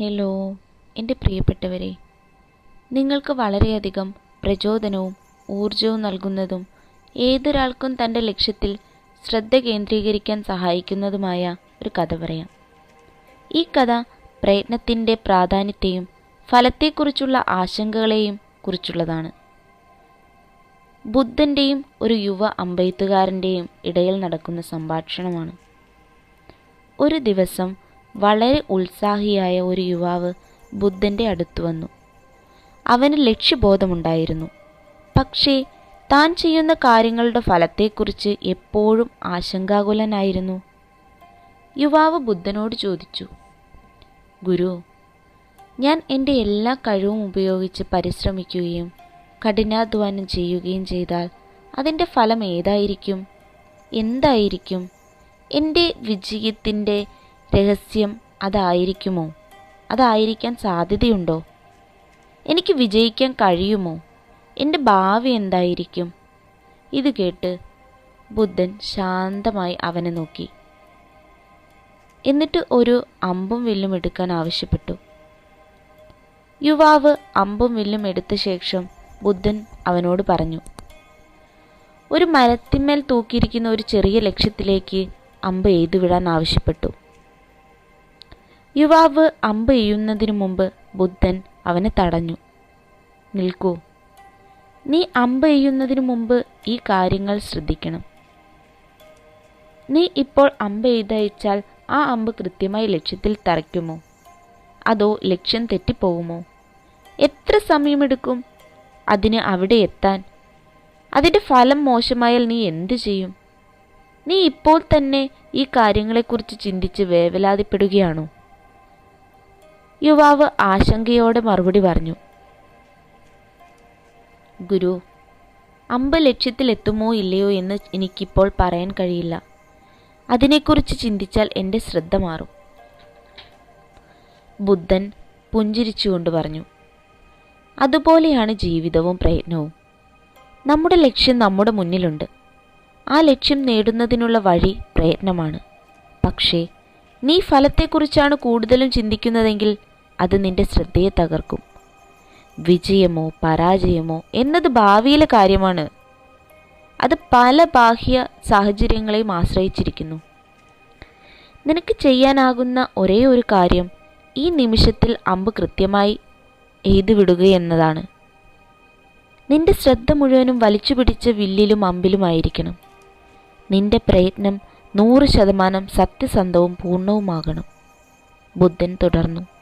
Hello എന്റെ പ്രിയപ്പെട്ടവരെ നിങ്ങൾക്ക് വളരെയധികം പ്രചോദനവും ഊർജവും നൽകുന്നതും ഏതൊരാൾക്കും തന്റെ ലക്ഷ്യത്തിൽ ശ്രദ്ധ കേന്ദ്രീകരിക്കാൻ സഹായിക്കുന്നതുമായ ഒരു കഥ പറയാം. ഈ കഥ പ്രയത്നത്തിന്റെ പ്രാധാന്യത്തെയും ഫലത്തെക്കുറിച്ചുള്ള ആശങ്കകളെയും കുറിച്ചുള്ളതാണ്. ബുദ്ധന്റെയും ഒരു യുവ അമ്പെയ്ത്തുകാരന്റെയും ഇടയിൽ നടക്കുന്ന സംഭാഷണമാണ്. ഒരു ദിവസം വളരെ ഉത്സാഹിയായ ഒരു യുവാവ് ബുദ്ധന്റെ അടുത്തു വന്നു. അവന് ലക്ഷ്യബോധമുണ്ടായിരുന്നു. പക്ഷേ താൻ ചെയ്യുന്ന കാര്യങ്ങളുടെ ഫലത്തെക്കുറിച്ച് എപ്പോഴും ആശങ്കാകുലനായിരുന്നു. യുവാവ് ബുദ്ധനോട് ചോദിച്ചു ഗുരു ഞാൻ എന്റെ എല്ലാ കഴിവും ഉപയോഗിച്ച് പരിശ്രമിക്കുകയും കഠിനാധ്വാനം ചെയ്യുകയും ചെയ്താൽ അതിന്റെ ഫലം ഏതായിരിക്കും? എന്തായിരിക്കും? എന്റെ വിജയത്തിന്റെ രഹസ്യം അതായിരിക്കുമോ? അതായിരിക്കാൻ സാധ്യതയുണ്ടോ? എനിക്ക് വിജയിക്കാൻ കഴിയുമോ? എന്റെ ഭാവി എന്തായിരിക്കും? ഇത് കേട്ട് ബുദ്ധൻ ശാന്തമായി അവനെ നോക്കി. എന്നിട്ട് ഒരു അമ്പും വില്ലും എടുക്കാൻ ആവശ്യപ്പെട്ടു. യുവാവ് അമ്പും വില്ലും എടുത്ത ശേഷം ബുദ്ധൻ അവനോട് പറഞ്ഞു ഒരു മരത്തിന്മേൽ തൂക്കിയിരിക്കുന്ന ഒരു ചെറിയ ലക്ഷ്യത്തിലേക്ക് അമ്പ് എയ്തുവിടാൻ ആവശ്യപ്പെട്ടു. യുവാവ് അമ്പ് എയ്യുന്നതിനു മുമ്പ് ബുദ്ധൻ അവനെ തടഞ്ഞു. നിൽക്കൂ. നീ അമ്പ് എയ്യുന്നതിനു മുമ്പ് ഈ കാര്യങ്ങൾ ശ്രദ്ധിക്കണം. നീ ഇപ്പോൾ അമ്പ് എഴുതയച്ചാൽ ആ അമ്പ് കൃത്യമായി ലക്ഷ്യത്തിൽ തറയ്ക്കുമോ? അതോ ലക്ഷ്യം തെറ്റിപ്പോകുമോ എത്ര സമയമെടുക്കും? അതിന് അവിടെ എത്താൻ. അതിന്റെ ഫലം മോശമായാൽ നീ എന്തു ചെയ്യും? നീ ഇപ്പോൾ തന്നെ ഈ കാര്യങ്ങളെക്കുറിച്ച് ചിന്തിച്ച് വേവലാതിപ്പെടുകയാണോ? യുവാവ് ആശങ്കയോടെ മറുപടി പറഞ്ഞു. ഗുരു അമ്പ് ലക്ഷ്യത്തിലെത്തുമോ ഇല്ലയോ എന്ന് എനിക്കിപ്പോൾ പറയാൻ കഴിയില്ല. അതിനെക്കുറിച്ച് ചിന്തിച്ചാൽ എന്റെ ശ്രദ്ധ മാറും. ബുദ്ധൻ പുഞ്ചിരിച്ചുകൊണ്ട് പറഞ്ഞു. അതുപോലെയാണ് ജീവിതവും പ്രയത്നവും. നമ്മുടെ ലക്ഷ്യം നമ്മുടെ മുന്നിലുണ്ട്. ആ ലക്ഷ്യം നേടുന്നതിനുള്ള വഴി പ്രയത്നമാണ്. പക്ഷേ നീ ഫലത്തെക്കുറിച്ചാണ് കൂടുതലും ചിന്തിക്കുന്നതെങ്കിൽ അത് നിന്റെ ശ്രദ്ധയെ തകർക്കും. വിജയമോ പരാജയമോ എന്നത് ഭാവിയിലെ കാര്യമാണ്. അത് പല ബാഹ്യ സാഹചര്യങ്ങളെയും ആശ്രയിച്ചിരിക്കുന്നു. നിനക്ക് ചെയ്യാനാകുന്ന ഒരേ ഒരു കാര്യം ഈ നിമിഷത്തിൽ അമ്പ് കൃത്യമായി എയ്തുവിടുക എന്നതാണ്. നിന്റെ ശ്രദ്ധ മുഴുവനും വലിച്ചു പിടിച്ച വില്ലിലും അമ്പിലുമായിരിക്കണം നിന്റെ പ്രയത്നം നൂറ് ശതമാനം സത്യസന്ധവും പൂർണവുമാകണം. ബുദ്ധൻ തുടർന്നു.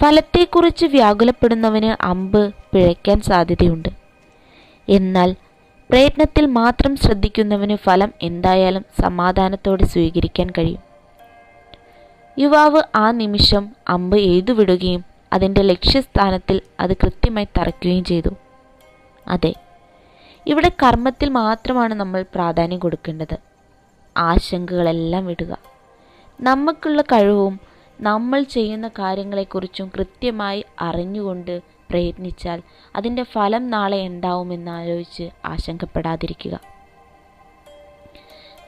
ഫലത്തെക്കുറിച്ച് വ്യാകുലപ്പെടുന്നവന് അമ്പ് പിഴയ്ക്കാൻ സാധ്യതയുണ്ട്. എന്നാൽ പ്രയത്നത്തിൽ മാത്രം ശ്രദ്ധിക്കുന്നവന് ഫലം എന്തായാലും സമാധാനത്തോടെ സ്വീകരിക്കാൻ കഴിയും. യുവാവ് ആ നിമിഷം അമ്പ് എഴുതുവിടുകയും അതിന്റെ ലക്ഷ്യസ്ഥാനത്തിൽ അത് കൃത്യമായി തറയ്ക്കുകയും ചെയ്തു. അതെ ഇവിടെ കർമ്മത്തിൽ മാത്രമാണ് നമ്മൾ പ്രാധാന്യം കൊടുക്കേണ്ടത്. ആശങ്കകളെല്ലാം വിടുക. നമുക്കുള്ള കഴിവും നമ്മൾ ചെയ്യുന്ന കാര്യങ്ങളെക്കുറിച്ചും കൃത്യമായി അറിഞ്ഞുകൊണ്ട് പ്രയത്നിച്ചാൽ അതിന്റെ ഫലം നാളെ എന്താവുമെന്ന് ആലോചിച്ച് ആശങ്കപ്പെടാതിരിക്കുക.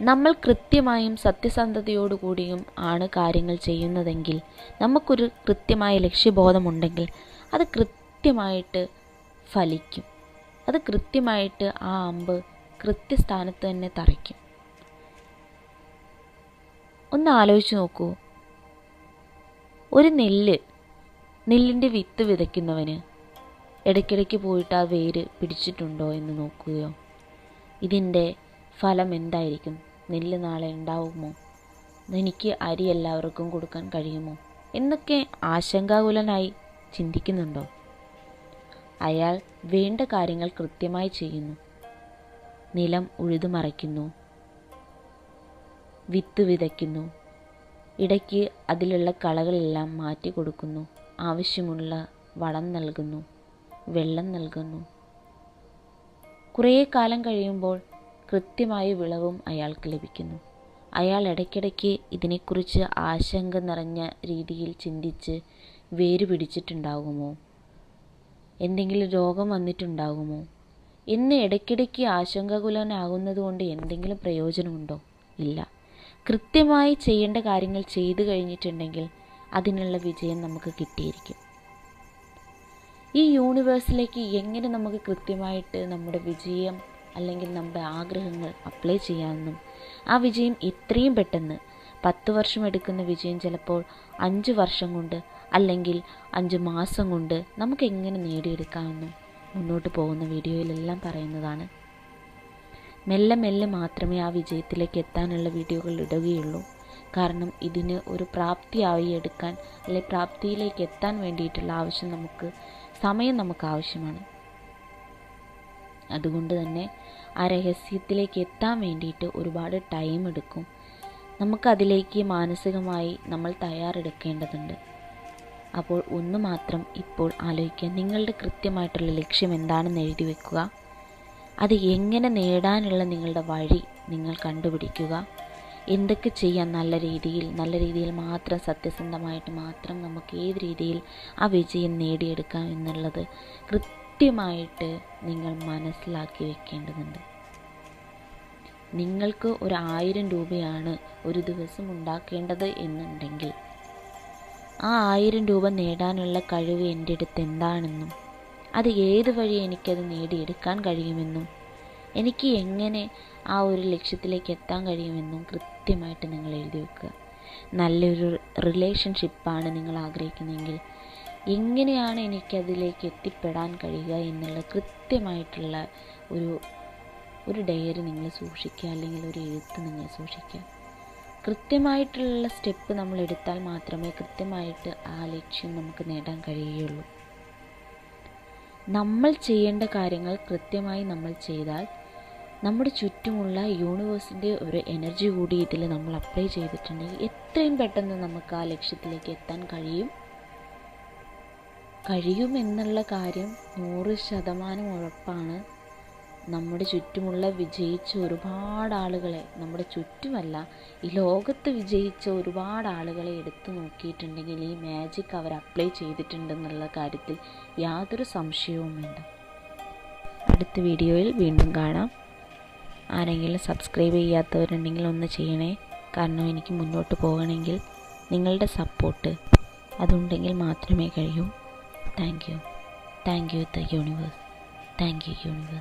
നമ്മൾ കൃത്യമായും സത്യസന്ധതയോടുകൂടിയും ആണ് കാര്യങ്ങൾ ചെയ്യുന്നതെങ്കിൽ നമുക്കൊരു കൃത്യമായ ലക്ഷ്യബോധമുണ്ടെങ്കിൽ അത് കൃത്യമായിട്ട് ഫലിക്കും. അത് കൃത്യമായിട്ട് ആ അമ്പ് കൃത്യസ്ഥാനത്ത് തന്നെ തറയ്ക്കും. ഒന്ന് ആലോചിച്ച് നോക്കൂ. ഒരു നെല്ല് നെല്ലിന്റെ വിത്ത് വിതയ്ക്കുന്നവന് ഇടയ്ക്കിടയ്ക്ക് പോയിട്ട് ആ വേര് പിടിച്ചിട്ടുണ്ടോ എന്ന് നോക്കുകയോ? ഇതിന്റെ ഫലം എന്തായിരിക്കും? നെല്ല് നാളെ ഉണ്ടാവുമോ? എനിക്ക് അരി എല്ലാവർക്കും കൊടുക്കാൻ കഴിയുമോ? എന്നൊക്കെ ആശങ്കാകുലനായി ചിന്തിക്കുന്നുണ്ടോ? അയാൾ വേണ്ട കാര്യങ്ങൾ കൃത്യമായി ചെയ്യുന്നു. നിലം ഉഴുതുമറയ്ക്കുന്നു. വിത്ത് വിതയ്ക്കുന്നു. ഇടയ്ക്ക് അതിലുള്ള കളകളെല്ലാം മാറ്റി കൊടുക്കുന്നു. ആവശ്യമുള്ള വളം നൽകുന്നു. വെള്ളം നൽകുന്നു. കുറേ കാലം കഴിയുമ്പോൾ കൃത്യമായ വിളവും അയാൾക്ക് ലഭിക്കുന്നു. അയാൾ ഇടയ്ക്കിടയ്ക്ക് ഇതിനെക്കുറിച്ച് ആശങ്ക നിറഞ്ഞ രീതിയിൽ ചിന്തിച്ച് വേര് പിടിച്ചിട്ടുണ്ടാകുമോ? എന്തെങ്കിലും രോഗം വന്നിട്ടുണ്ടാകുമോ? എന്ന് ഇടയ്ക്കിടയ്ക്ക് ആശങ്കാകുലനാകുന്നത് കൊണ്ട് എന്തെങ്കിലും പ്രയോജനമുണ്ടോ? ഇല്ല. കൃത്യമായി ചെയ്യേണ്ട കാര്യങ്ങൾ ചെയ്തു കഴിഞ്ഞിട്ടുണ്ടെങ്കിൽ അതിനുള്ള വിജയം നമുക്ക് കിട്ടിയിരിക്കും. ഈ യൂണിവേഴ്സിലേക്ക് എങ്ങനെ നമുക്ക് കൃത്യമായിട്ട് നമ്മുടെ വിജയം അല്ലെങ്കിൽ നമ്മുടെ ആഗ്രഹങ്ങൾ അപ്ലൈ ചെയ്യാമെന്നും ആ വിജയം എത്രയും പെട്ടെന്ന് പത്ത് വർഷം എടുക്കുന്ന വിജയം ചിലപ്പോൾ അഞ്ച് വർഷം കൊണ്ട് അല്ലെങ്കിൽ അഞ്ച് മാസം കൊണ്ട് നമുക്ക് എങ്ങനെ നേടിയെടുക്കാമെന്നും മുന്നോട്ട് പോകുന്ന വീഡിയോയിലെല്ലാം പറയുന്നതാണ് മെല്ലെ മെല്ലെ മാത്രമേ ആ വിജയത്തിലേക്ക് എത്താനുള്ള വീഡിയോകൾ ഇടുകയുള്ളൂ. കാരണം ഇതിന് ഒരു പ്രാപ്തിയായി എടുക്കാൻ അല്ലെ പ്രാപ്തിയിലേക്ക് എത്താൻ വേണ്ടിയിട്ടുള്ള ആവശ്യം നമുക്ക് സമയം നമുക്ക് ആവശ്യമാണ്. അതുകൊണ്ട് തന്നെ ആ രഹസ്യത്തിലേക്ക് എത്താൻ വേണ്ടിയിട്ട് ഒരുപാട് ടൈം എടുക്കും. നമുക്കതിലേക്ക് മാനസികമായി നമ്മൾ തയ്യാറെടുക്കേണ്ടതുണ്ട്. അപ്പോൾ ഒന്ന് മാത്രം ഇപ്പോൾ ആലോചിക്കുക. നിങ്ങളുടെ കൃത്യമായിട്ടുള്ള ലക്ഷ്യം എന്താണെന്ന് എഴുതി വെക്കുക. അത് എങ്ങനെ നേടാനുള്ള നിങ്ങളുടെ വഴി നിങ്ങൾ കണ്ടുപിടിക്കുക. എന്തൊക്കെ ചെയ്യാൻ നല്ല രീതിയിൽ നല്ല രീതിയിൽ മാത്രം സത്യസന്ധമായിട്ട് മാത്രം നമുക്ക് ഏത് രീതിയിൽ ആ വിജയം നേടിയെടുക്കാം എന്നുള്ളത് കൃത്യമായിട്ട് നിങ്ങൾ മനസ്സിലാക്കി വെക്കേണ്ടതുണ്ട്. നിങ്ങൾക്ക് ഒരു ആയിരം രൂപയാണ് ഒരു ദിവസം ഉണ്ടാക്കേണ്ടത് എന്നുണ്ടെങ്കിൽ ആ ആയിരം രൂപ നേടാനുള്ള കഴിവ് എന്റെ അടുത്ത് എന്താണെന്നും അത് ഏത് വഴി എനിക്കത് നേടിയെടുക്കാൻ കഴിയുമെന്നും എനിക്ക് എങ്ങനെ ആ ഒരു ലക്ഷ്യത്തിലേക്ക് എത്താൻ കഴിയുമെന്നും കൃത്യമായിട്ട് നിങ്ങൾ എഴുതി വെക്കുക. നല്ലൊരു റിലേഷൻഷിപ്പാണ് നിങ്ങൾ ആഗ്രഹിക്കുന്നതെങ്കിൽ എങ്ങനെയാണ് എനിക്കതിലേക്ക് എത്തിപ്പെടാൻ കഴിയുക എന്നുള്ള കൃത്യമായിട്ടുള്ള ഒരു ഒരു ഡയറി നിങ്ങൾ സൂക്ഷിക്കുക അല്ലെങ്കിൽ ഒരു എഴുത്ത് നിങ്ങൾ സൂക്ഷിക്കുക. കൃത്യമായിട്ടുള്ള സ്റ്റെപ്പ് നമ്മൾ എടുത്താൽ മാത്രമേ കൃത്യമായിട്ട് ആ ലക്ഷ്യം നമുക്ക് നേടാൻ കഴിയുകയുള്ളൂ. നമ്മൾ ചെയ്യേണ്ട കാര്യങ്ങൾ കൃത്യമായി നമ്മൾ ചെയ്താൽ നമ്മുടെ ചുറ്റുമുള്ള യൂണിവേഴ്സിന്റെ ഒരു എനർജി കൂടി ഇതിൽ നമ്മൾ അപ്ലൈ ചെയ്തിട്ടുണ്ടെങ്കിൽ എത്രയും പെട്ടെന്ന് നമുക്ക് ആ ലക്ഷ്യത്തിലേക്ക് എത്താൻ കഴിയും. കഴിയുമെന്നുള്ള കാര്യം നൂറ് ശതമാനം ഉറപ്പാണ്. നമ്മുടെ ചുറ്റുമുള്ള വിജയിച്ച ഒരുപാട് ആളുകളെ നമ്മുടെ ചുറ്റുമല്ല ഈ ലോകത്ത് വിജയിച്ച ഒരുപാട് ആളുകളെ എടുത്തു നോക്കിയിട്ടുണ്ടെങ്കിൽ ഈ മാജിക് അവർ അപ്ലൈ ചെയ്തിട്ടുണ്ടെന്നുള്ള കാര്യത്തിൽ യാതൊരു സംശയവും വേണ്ട. അടുത്ത വീഡിയോയിൽ വീണ്ടും കാണാം. ആരെങ്കിലും സബ്സ്ക്രൈബ് ചെയ്യാത്തവരുണ്ടെങ്കിൽ ഒന്ന് ചെയ്യണേ. കാരണം എനിക്ക് മുന്നോട്ട് പോകണമെങ്കിൽ നിങ്ങളുടെ സപ്പോർട്ട് അതുണ്ടെങ്കിൽ മാത്രമേ കഴിയൂ. Thank you thank you the universe thank you universe